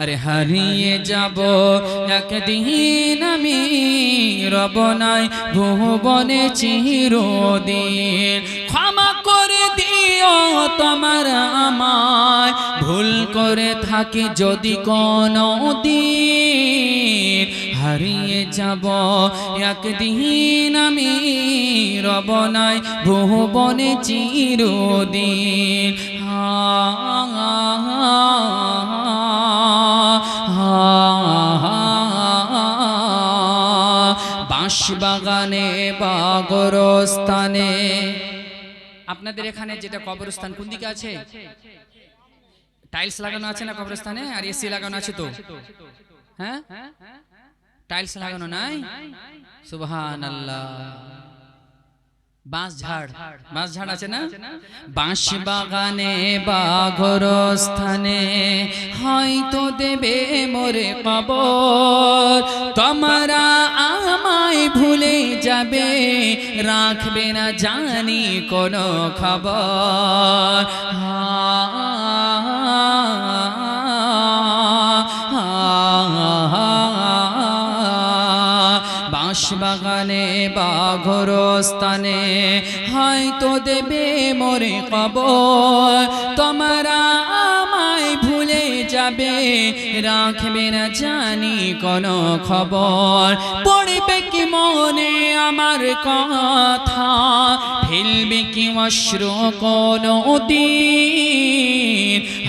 আরে হারিয়ে যাব একদিন আমি রব নাই, ভুবনে চিরদিন। ক্ষমা করে দিও তোমার আমায়, ভুল করে থাকি যদি কোনো দিন। হারিয়ে যাব একদিন আমি রবনাই ভুবনে চিরদিন। বাঁশ বাগানে বা আপনাদের এখানে যেটা কবরস্থান, কোন দিকে আছে? টাইলস লাগানো আছে না কবরস্থানে? আর এসি লাগানো আছে তো। হ্যাঁ? টাইলস লাগানো নাই? সুবহান আল্লাহ বাঁশ ঝাড় বাঁশ ঝাড় আছে না? বাঁশ বাগানে বা ঘরস্থানে হয়তো দেবে মোরে কবর। তোমরা আমায় ভুলে যাবে রাখবে না জানি কোনো খবর। বাঁশ বাগানে বা ঘরস্থানে হয়তো দেবে মোরে কবর। তোমরা আমায় ভুলে যাবে, রাখবে না জানি কোনো খবর। পড়বে কি মনে আমার কথা, ফেলবে কি অশ্রু কোনো দিন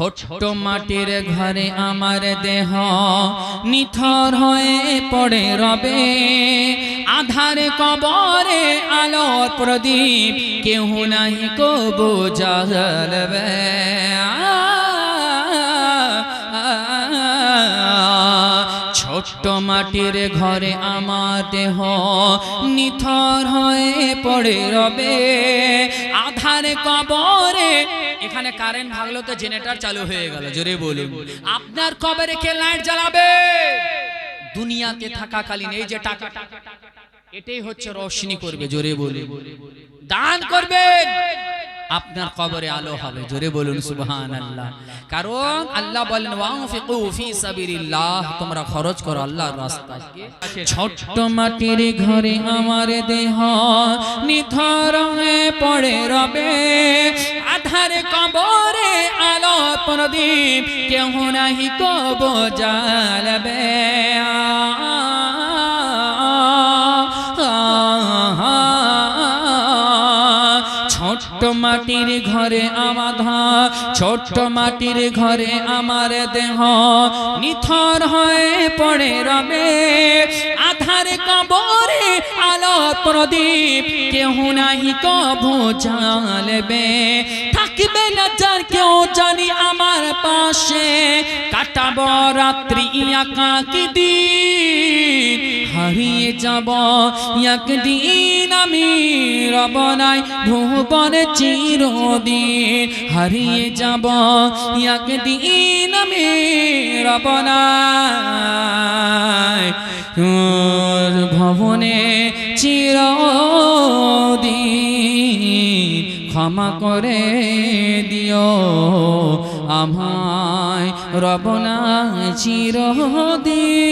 ছোট্ট মাটির ঘরে আমার দেহ নিথর হয়ে পড়ে রবে। আধারে কবরে আলোর প্রদীপ কেউ নাই কবু জ্বালবে। ছোট্ট মাটির ঘরে আমার দেহ নিথর হয়ে পড়ে রবে। আধারে কবরে এখানে কারেন্ট ভাগলো তো জেনারেটর চালু হয়ে গেল জোরে বলুন। আপনার কবে কে লাইট জ্বালাবে? দুনিয়াতে থাকাকালীন এই যে টাকা এটাই হচ্ছে রোশনি করবে জোরে বলুন। দান করবেন। আপনার কবরে আলো হবে জোরে বলুন সুবহান আল্লাহ কারণ আল্লাহ বলেন ওয়ানফিকু ফি সাবিলিল্লাহ। তোমরা খরচ করো আল্লাহর রাস্তায়। ছোট্ট মাটির ঘরে আমার দেহ নিথর হয়ে পড়ে রবে। প্রদীপ কেউ নাহি কব জ্বালবে ছোট্ট মাটির ঘরে আমাধা ছোট্ট মাটির ঘরে আমার দেহ। নিথর হয়ে পড়ে রবে, আধার কবরে আলো প্রদীপ, কেহ নাহি কভু জ্বালবে থাকবে না পাশে কাটাব রাত্রি একাকি দিন। হারিয়ে যাব একদিন আমি রবনাই ভুবন চিরদিন। হারিয়ে যাব একদিন আমি রবনাই তোর ভবনে চিরদিন। ক্ষমা করে দিও আমায় রবনা চিরদিন।